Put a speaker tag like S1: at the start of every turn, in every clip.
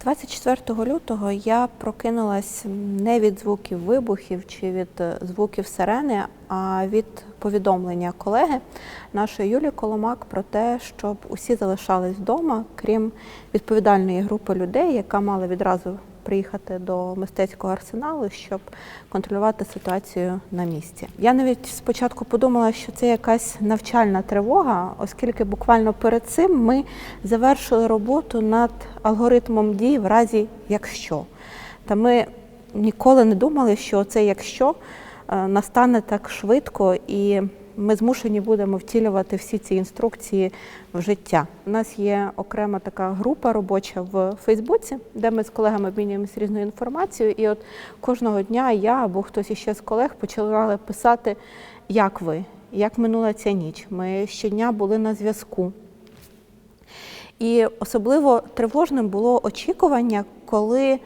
S1: 24 лютого я прокинулась не від звуків вибухів чи від е, звуків сирени, а від повідомлення колеги нашої Юлії Коломак про те, щоб усі залишались вдома, крім відповідальної групи людей, яка мала відразу приїхати до мистецького арсеналу, щоб контролювати ситуацію на місці. Я навіть спочатку подумала, що це якась навчальна тривога, оскільки буквально перед цим ми завершили роботу над алгоритмом дій в разі якщо. Та ми ніколи не думали, що це якщо е, настане так швидко і ми змушені будемо втілювати всі ці інструкції в життя. У нас є окрема така група робоча в Фейсбуці, де ми з колегами обмінюємося різною інформацією. І от кожного дня я або хтось іще з колег почали писати, як ви, як минула ця ніч. Ми щодня були на зв'язку. І особливо тривожним було очікування, коли,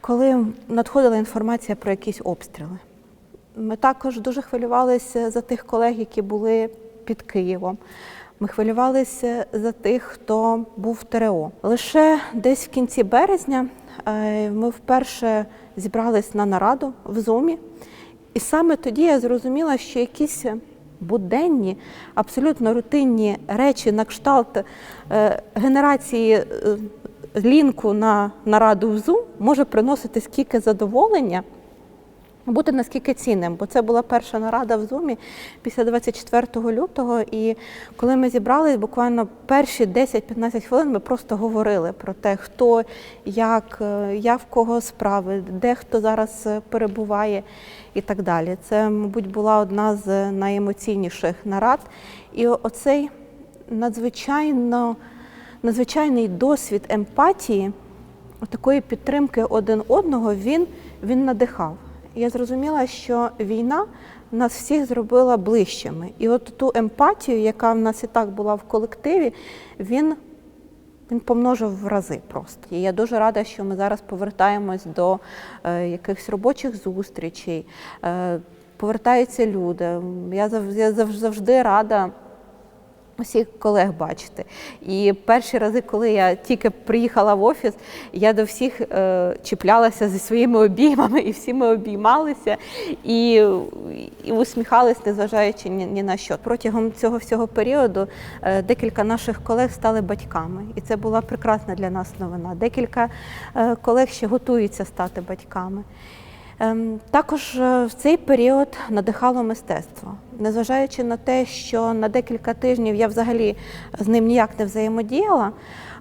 S1: коли надходила інформація про якісь обстріли. Ми також дуже хвилювалися за тих колег, які були під Києвом. Ми хвилювалися за тих, хто був в ТРО. Лише десь в кінці березня е, ми вперше зібрались на нараду в Зумі, і саме тоді я зрозуміла, що якісь буденні, абсолютно рутинні речі на кшталт е, генерації е, лінку на нараду в Zoom може приносити скільки задоволення. Бути наскільки цінним, бо це була перша нарада в Зумі після 24 лютого. І коли ми зібрались, буквально перші 10-15 хвилин ми просто говорили про те, хто, як, е, як в кого справи, де хто зараз перебуває і так далі. Це, мабуть, була одна з найемоційніших нарад. І оцей надзвичайно, надзвичайний досвід емпатії, такої підтримки один одного, він, він надихав. Я зрозуміла, що війна нас всіх зробила ближчими. І от ту емпатію, яка в нас і так була в колективі, він, він помножив в рази просто. І я дуже рада, що ми зараз повертаємось до е, якихось робочих зустрічей, е, повертаються люди. Я завжди, завжди рада. Усіх колег бачити. І перші рази, коли я тільки приїхала в офіс, я до всіх е, чіплялася зі своїми обіймами, і всі ми обіймалися і, і усміхались, незважаючи ні, ні на що. Протягом цього всього періоду е, декілька наших колег стали батьками, і це була прекрасна для нас новина. Декілька е, колег ще готуються стати батьками. Ем, Також е, в цей період надихало мистецтво, незважаючи на те, що на декілька тижнів я взагалі з ним ніяк не взаємодіяла.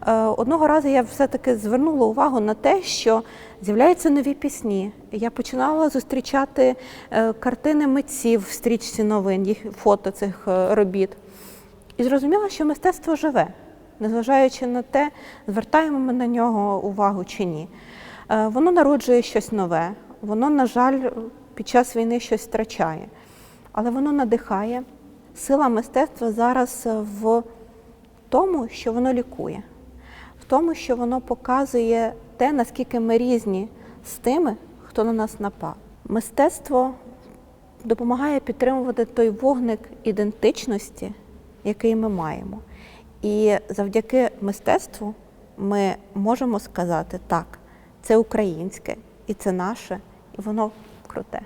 S1: е, Одного разу я все-таки звернула увагу на те, що з'являються нові пісні. Я починала зустрічати е, картини митців в стрічці новин, їх фото цих робіт. І зрозуміла, що мистецтво живе, незважаючи на те, звертаємо ми на нього увагу чи ні. Воно народжує щось нове, воно, на жаль, під час війни щось втрачає, але воно надихає. Сила мистецтва зараз в тому, що воно лікує, в тому, що воно показує те, наскільки ми різні з тими, хто на нас напав. Мистецтво допомагає підтримувати той вогник ідентичності, який ми маємо. І завдяки мистецтву ми можемо сказати так, це українське і це наше, і воно круте.